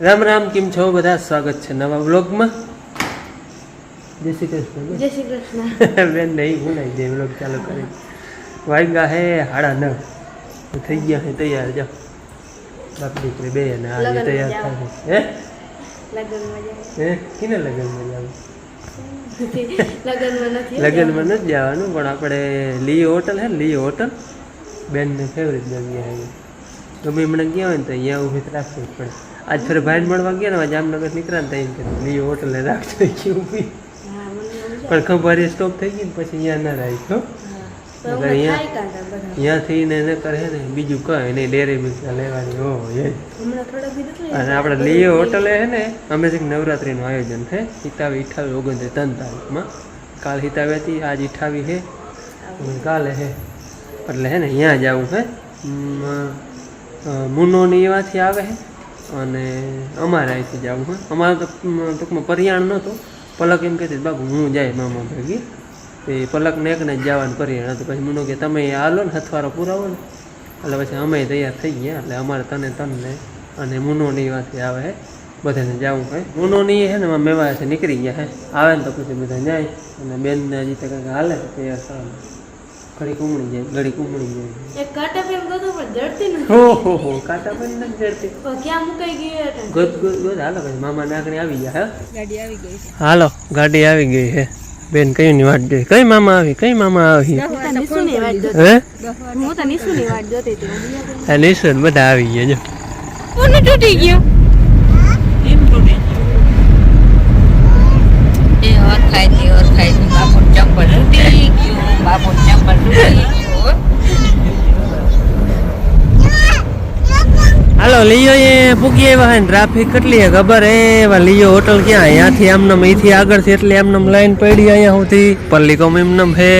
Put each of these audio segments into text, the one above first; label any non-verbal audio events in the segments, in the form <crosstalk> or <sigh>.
રામ રામ કેમ છો? બધા સ્વાગત છે નવા વ્લોગમાં. જય શ્રી કૃષ્ણ. જય શ્રી કૃષ્ણ. <laughs> બેન નહીં ભૂલાઈ જાય વ્લોગ ચાલુ કરી. વાગ્યા હે હાડા નવ થઈ ગયા હે તૈયાર જાઓ. બાપ દીકરી બે ને આજે તૈયાર થાય હે? લગ્નમાં જાય હે? કિને લગ્નમાં જવાનું લગ્નમાં નથી લગ્નમાં નથી જવાનું પણ આપણે લી હોટલ હે લી હોટલ. બેનને ફેવરેટ જગ્યા હે. ગમે હમણાં ગયા હોય ને તો અહીંયા ઊભી તો રાખવી જ પડે. આજ ફરી ભાઈ મળવા ગયા ને જામનગર નીકળ્યા ને તો એમ કે લી હોટલે રાખતો હા. પણ ખબર એ સ્ટોપ થઈ ગઈ ને પછી અહીંયા ના રાખ્યો હા. અહીંયાથી ને એને કરે ને બીજું કઈ નહીં ડેરી મિલ્ક લેવાની હો અને આપણે લીએ હોટલે હે ને અમે જે નવરાત્રિનું આયોજન છે. હિતાવી અઠાવી ઓગણત્રીસ ત્રણ તારીખમાં કાલ હિતાવી હતી આજ ઇઠાવી હે કાલે હે. એટલે હે ને અહીંયા જ આવું હે. મુનો મુનોની એવાથી આવે છે અને અમારે અહીંથી જવું હોય. અમારે તો ટૂંકમાં પરિયાણ નહોતું. પલક એમ કહેતી બાપુ, હું જાય મામા ભેગી. તે પલકને એકને જ જવાનું પરિયાણ હતું. પછી મુનો કે, તમે હાલો ને, હથવારો પુરાવો ને. એટલે પછી અમે તૈયાર થઈ ગયા. એટલે અમારે તને તને અને મુનોની વાતે આવે હે. બધાને જવું હોય. મુનોની હે ને મેવા છે નીકળી ગયા હે. આવે ને તો પછી બધા જાય. અને બેનને હજી તો કંઈક હાલે, તૈયાર થવાનું. ઘડી કુમળી જાય ઘડી કુમળી જાય. હાલો મામા નાકડી આવી ગયા હે? ગાડી આવી ગઈ છે. હાલો ગાડી આવી ગઈ હે બેન કઈ ની વાટ જોઈ? કઈ મામા આવી? કઈ મામા આવી? હું તો નિશુની વાટ જોતી હે? હું તો નિશુની વાટ જોતી હતી? આ નિશ્ચિત બધા આવી ગયા જો. તૂટી ગયો? એ ઓળખાય છે ઓળખાય છે બાપુ ચંપલ તૂટી ગયું. બાપુ ચંપલ તૂટી ગયું. હાલો, લીયો એ પૂકી આવ્યા ને, ટ્રાફિક કેટલી ખબર? એવા લીયો હોટલ ક્યાં અહીંયાથી આમનામ અહીંથી આગળથી એટલી આમનામ લાઈન પડી અહીંયા સુધી. પલ્લીકોમ એમનામ હે.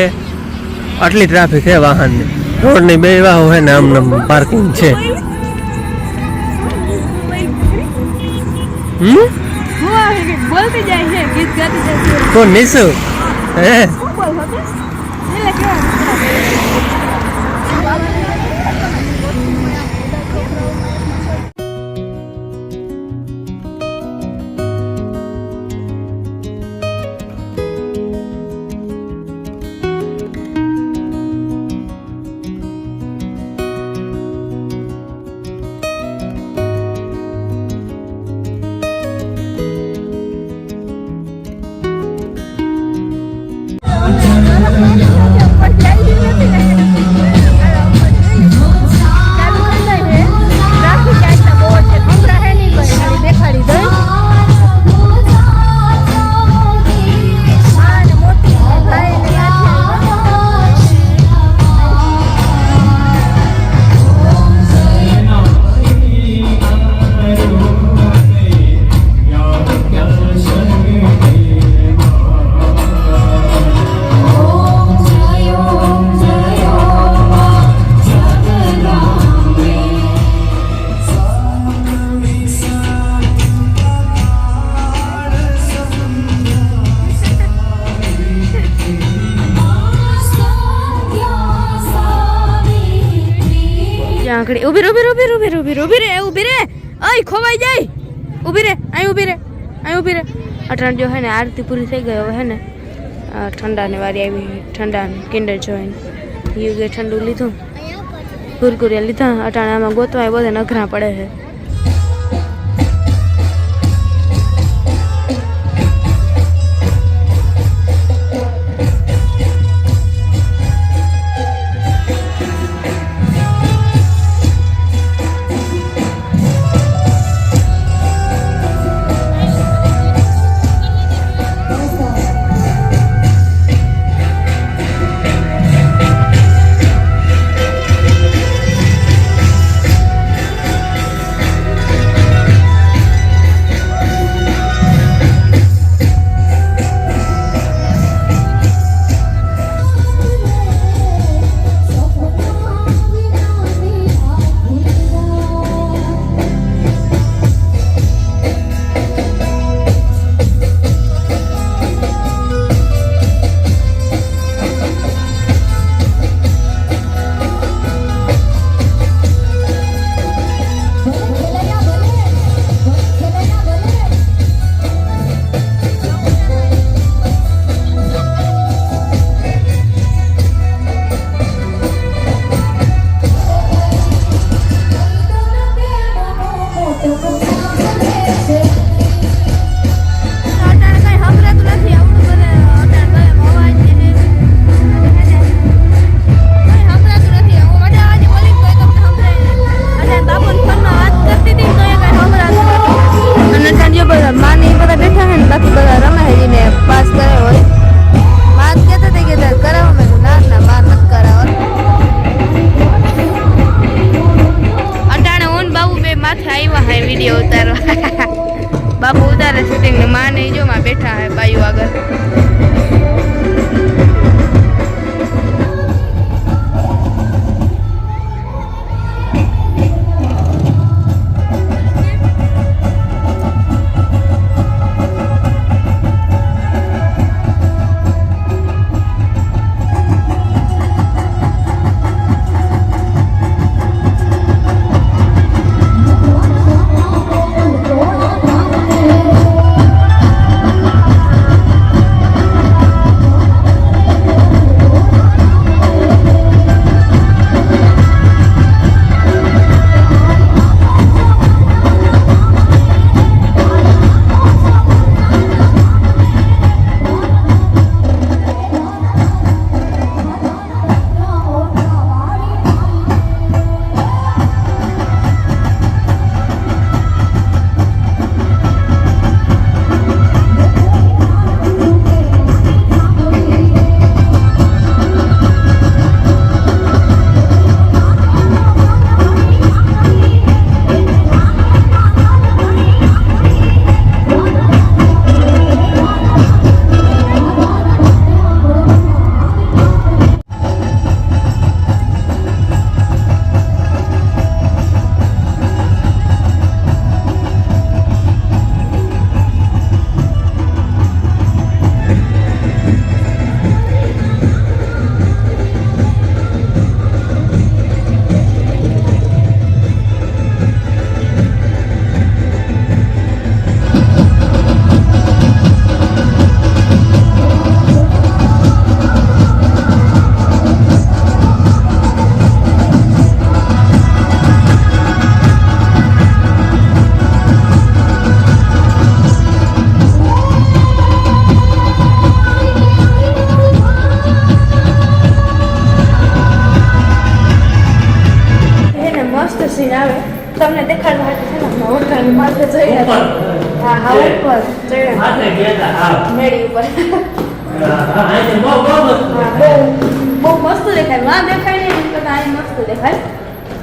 આટલી ટ્રાફિક હે વાહનની. રોડની બે વાહો હે ને આમનામ પાર્કિંગ છે. છે છે કોણ, નિશુ? હે? એટલે ઊભી રે ઊભી રે ઊભી રે ઊભી રે ઊભી રે ઊભી રે ઓય ખોવાઈ જાય. ઊભી રે અહીં ઊભી રે અહીં ઊભી રે અટાણ જો હે ને આરતી પૂરી થઈ ગઈ હવે હે ને. ઠંડાની વારી આવી ઠંડાની કિન્ડર જોઈને. યુગે ઠંડુ લીધું. કુરકુરિયા લીધા અટાણામાં ગોતવાય બધે નઘરા પડે છે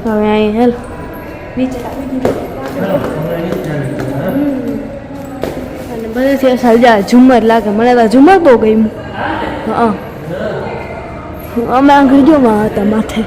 હવે અહીં હેલ. નીચે અને બધેથી અસલ જા ઝુમર લાગે. મને તો ઝુમર બહુ ગયું હા. અમે આગળ જો માં હતા માથે.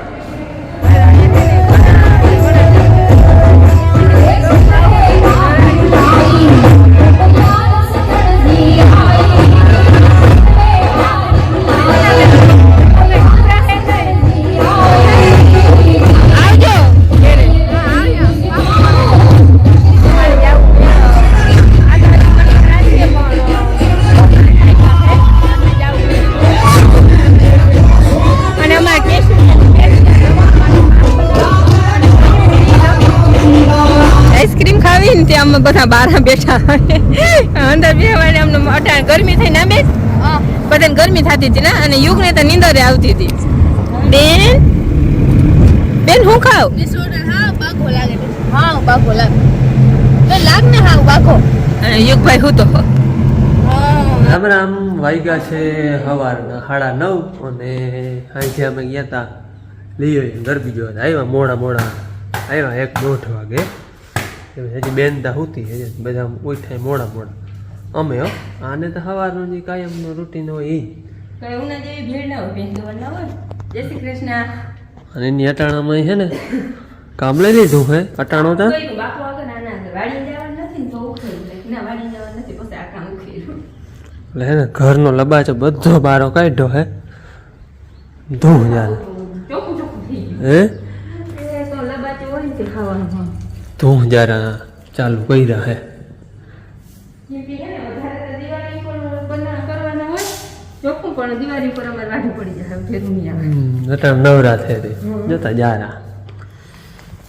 બધા બહાર બેઠા અંદર બેહવાને અમને અટાણ ગરમી થઈ ના બેસ બધાને ગરમી થતી હતી ને અને યુગને તો નીંદરે આવતી હતી. બેન? બેન હું ખાવ? હા બાગો લાગે લાગ. ને હા બાગો અને યુગભાઈ હું તો રામ રામ વાગ્યા છે સવારના સાડા નવ અને અહીંથી અમે ગયા હતા લઈ ગરબી જોવા. આવ્યા મોડા મોડા આવ્યા એક દોઢ વાગે. હજી બેન તા હુતી હજી બધા ઉઠાય મોડા મોડા. અમે હો આને તો સવારનું જે કાયમનું રૂટીન હોય એ અને એની અટાણામાં છે ને કામ લઈ લીધું હે અટાણો તો? એટલે હે ને ઘરનો લબાચો બધો બારો કાઢ્યો હે. ધૂમ જાલ હે? ધૂમ જારા ચાલુ કર્યા હે નવરા થઈ જોતા જારા.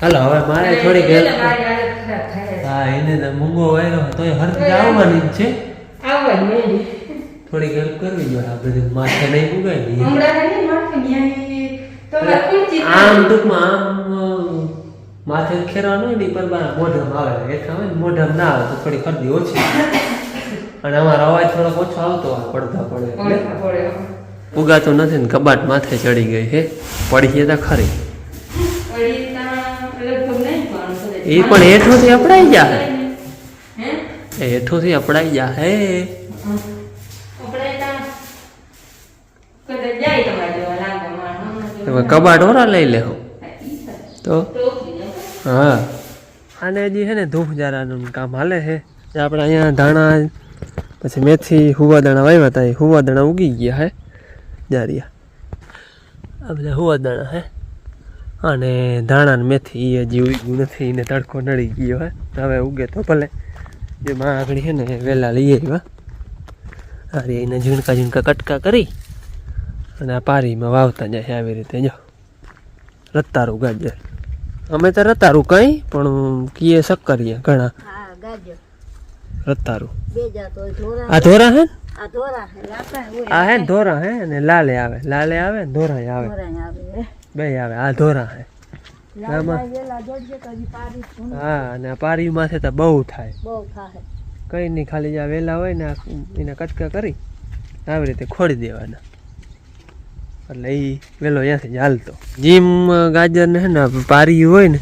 હાલો હવે મારે થોડીક હેલ્પ હા એને તો મૂંગો વાયરો તોય હરખ આવવાની જ છે. આવવા થોડીક હેલ્પ કરવી જોઈએ આ બધી માથે નહીં ખુરચી આમ ટૂંકમાં આમ માથે ખેરવાનું હોય ને ઈ પર બા આવે. એટલે હોય મોઢમ ના આવે તો થોડી ખરદી ઓછી અને અમારો અવાજ થોડોક ઓછો આવતો હોય પડતા પડે ઉગાતો નથી ને કબાટ માથે ચડી ગઈ હે. પડી તા ખરી. પણ એ પણ હેઠુંથી અપડાઈ જા હે. હેઠુંથી અપડાઈ જા હે. હવે કબાટ ઓરા લઈ લેહો. તો? હા. અને હજી છે ને ધૂપ જારાનું કામ હાલે છે આપણે અહીંયા ધાણા, પછી મેથી હુવાદાણા વાવ્યા હતા એ હુવાદાણા ઉગી ગયા હે. જારિયા. આ બધા હુવાદાણા હે. અને ધાણા ને મેથી એ હજી ઉગ્યું નથી, એને તડકો નડી ગયો હે. હવે ઉગે તો ભલે. જે માં આગળ છે ને વહેલા લઈ આવ્યા. અરે એને ઝીણકા ઝીણકા કટકા કરી અને આ પારીમાં વાવતા જાય આવી રીતે, જો. રતારું ગાજર અમે તો રતારું કઈ પણ કીએ શક્કરીએ ઘણા. રતારું. આ ધોરા હે આ હે લાપા હે ને ધોરા હે અને લાલે આવે લાલે આવે ધોરાય આવે. ધોરા આવે બે આવે આ ધોરા હે. પારી હા અને આ માથે તો બહુ થાય. કઈ નહીં ખાલી જ્યાં વેલા હોય ને એના કટકા કરી આવી રીતે ખોડી દેવાના. એટલે એ પેલો અહીંયાથી ચાલતો જીમ ગાજર ને હે ને પારી હોય ને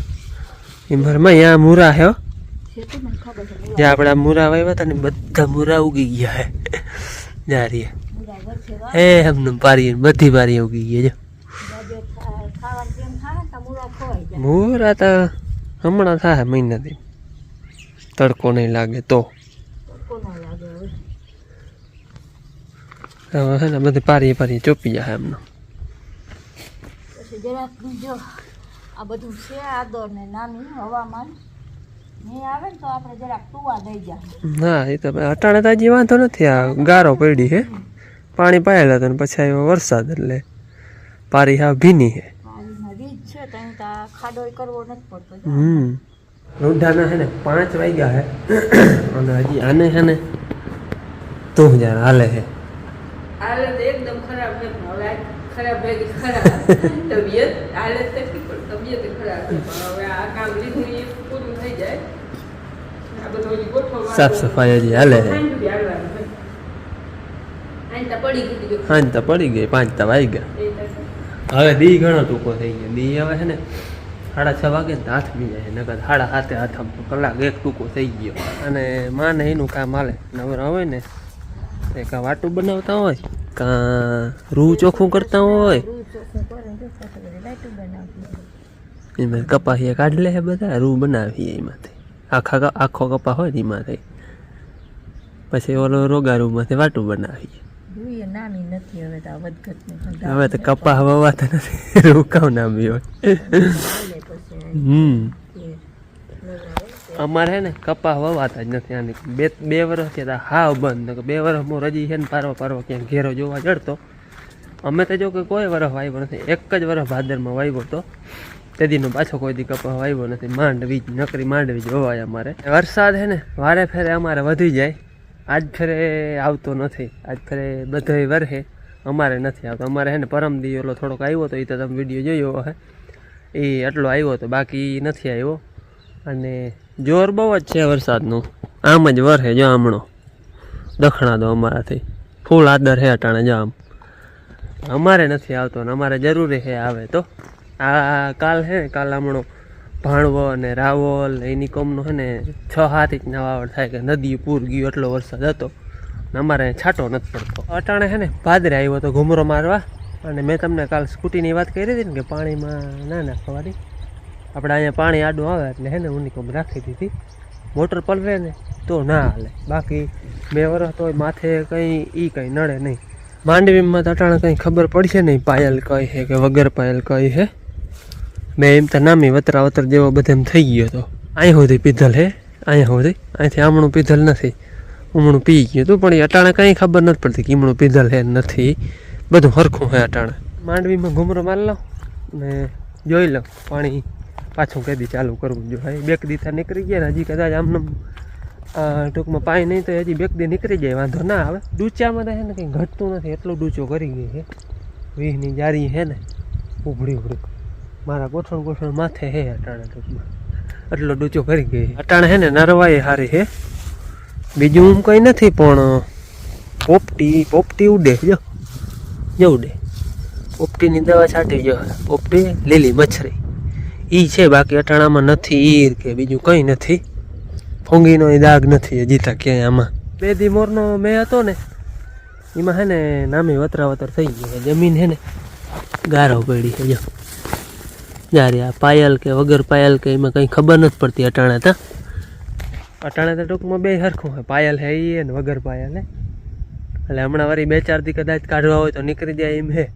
એમરમાં ત્યાં મૂરા હે જે આપણા મૂરા વાવ્યા હતા ને, બધા મૂરા ઉગી ગયા હે. જારીએ એ એમને પારી બધી પારી ઉગી ગઈ છે મુરા તો હમણાં થાય મહિનાથી. તડકો નહીં લાગે તો. હવે બધી પારી પારી ચોપી જાય એમને જરાક જો આ બધું છે આદર ને નાનું હવામાન. નહીં આવે ને તો આપણે જરાક ટુવા દઈ જાય ના એ તો અટાણે તો હજી વાંધો નથી આ ગારો પડી હે પાણી પાયેલા હતા ને પછી આવ્યો વરસાદ એટલે પારી હા ભીની હે પાણીમાં રીત છે ત્યાં તો આ ખાડો કરવો નથી પડતો. હમ. રૂંઢાના છે ને પાંચ વાગ્યા હે અને હજી આને છે ને તું હજાર હાલે છે. હાલત એકદમ ખરાબ છે ખરાબ ભેગી ખરાબ તબિયત હાલત પણ તબિયત ખરાબ હવે આ કામ લીધું એ પૂરું થઈ જાય. આ બધું હજી સાફ સફાઈ હજી હાલે. હાંજ તો પડી ગઈ પાંચ તો વાઈ ગયા. હવે દી ઘણો ટૂંકો થઈ ગયો. દી હવે છે ને સાડા છ વાગે હાથ બી જાય. નકર સાડા હાથે હાથ આમ કલાક એક ટૂંકો થઈ ગયો. અને માને એનું કામ હાલે. નવરા હોય ને એ કાં વાટું બનાવતા હોય. કાં? રૂ ચોખ્ખું કરતા હોય? એમાં કપાહીએ કાઢી લે બધા રૂ બનાવીએ એમાંથી. આખા આખો કપા હોય ને એમાંથી. પછી ઓલો રોગારૂમાંથી વાટું બનાવીએ. હવે તો કપા વવાતા નથી રૂકાવ નામ હોય. હમ. અમારે હે ને કપા વવાતા જ નથી આની. બે બે વર્ષ થયા હાવ બંધ. બે વર્ષ હું રજી છે ને પારવા પારવા ક્યાંક ઘેરો જોવા જડતો અમે તો જો કે કોઈ વર્ષ વાવ્યો નથી. એક જ વર્ષ ભાદરમાં વાવ્યો તો તેદીનો પાછો કોઈ દી કપા વાવ્યો નથી. માંડવી જ, નકરી માંડવી જ અમારે. વરસાદ હે ને વારે ફેરે અમારે વધી જાય. આજ ફેરે આવતો નથી. આજ ફેરે બધે વરહે. અમારે નથી આવતો. અમારે હે ને પરમ દી ઓલો થોડોક આવ્યો હતો એ તો તમે વીડિયો જોયો હે એ એટલો આવ્યો તો બાકી નથી આવ્યો. અને જોર બહુ જ છે વરસાદનું. આમ જ વરહે જો હમણો દખણા દો અમારાથી. ફૂલ આદર હે અટાણે જો આમ. અમારે નથી આવતો ને અમારે જરૂરી હે આવે તો. આ કાલ હે કાલ હમણો ભાણવો અને રાવલ એની કોમનો હે ને છ હાથ ઇંચના વાવડ થાય કે નદી પૂર ગયું એટલો વરસાદ હતો. ને અમારે છાંટો નથી પડતો. અટાણે હે ને, ભાદરે આવ્યો તો ઘુમરો મારવા. અને મેં તમને કાલ સ્કૂટીની વાત કરી હતી ને કે પાણીમાં ના નાખવાની. આપણે અહીંયા પાણી આડું આવે એટલે હે ને ઉનિકોમ રાખી દીધી. મોટર પલવે ને તો ના હાલે. બાકી બે વર્ષ તો માથે કંઈ ઈ કંઈ નડે નહીં. માંડવીમાં તો અટાણે કંઈ ખબર પડશે નહીં પાયલ કઈ છે કે વગર પાયલ કઈ છે. મેં એમ તો નામી વતરા વતર જેવો બધે એમ થઈ ગયો તો. અહીં સુધી પીધલ હે અહીંયા સુધી. અહીંથી આમણું પીધલ નથી. ઉમણું પી ગયું હતું પણ એ અટાણે કંઈ ખબર નથી પડતી કે ઈમણું પીધલ હે નથી. બધું હરખું હે અટાણે. માંડવીમાં ઘૂમરો મારી લઉં ને જોઈ લઉં પાણી. પાછું કદી ચાલુ કરવું જો હા બેક દીથા નીકળી ગયા હજી કદાચ આમને ટૂંકમાં પાણી નહીં તો હજી બેક દી નીકળી જાય, વાંધો ના આવે. ડૂચામાં તો છે ને કંઈ ઘટતું નથી, એટલો ડૂચો કરી ગઈ છે. વીહની જારી છે ને ઉભળી ઉભળી મારા ગોઠણ ગોઠણ માથે હે અટાણે ટૂંકમાં. એટલો ડૂચો કરી ગઈ અટાણે હે ને નરવાઈ હારી હે બીજું હું કંઈ નથી, પણ પોપટી પોપટી ઉડે, જો. જો ઉડે. પોપટીની દવા છાંટી જો પોપટી લીલી મચ્છરી ઈ છે, બાકી અટાણામાં નથી ઈર કે બીજું કંઈ નથી. ફોંગીનો એ દાગ નથી જીતા ક્યાંય આમાં. બે દી મોરનો મેં હતો ને, એમાં હે ને નામી વતરા વતર થઈ ગયું જમીન હે ને ગારો પડી છે, જો. જ્યારે આ પાયલ કે વગર પાયલ કે એમાં કંઈ ખબર નથી પડતી અટાણા તો. અટાણે તો ટૂંકમાં બે સરખું હોય. પાયલ હે એ ને વગર પાયલ હે. એટલે હમણાં વળી બે ચાર દી કદાચ કાઢવા હોય તો નીકળી જાય એમ હે.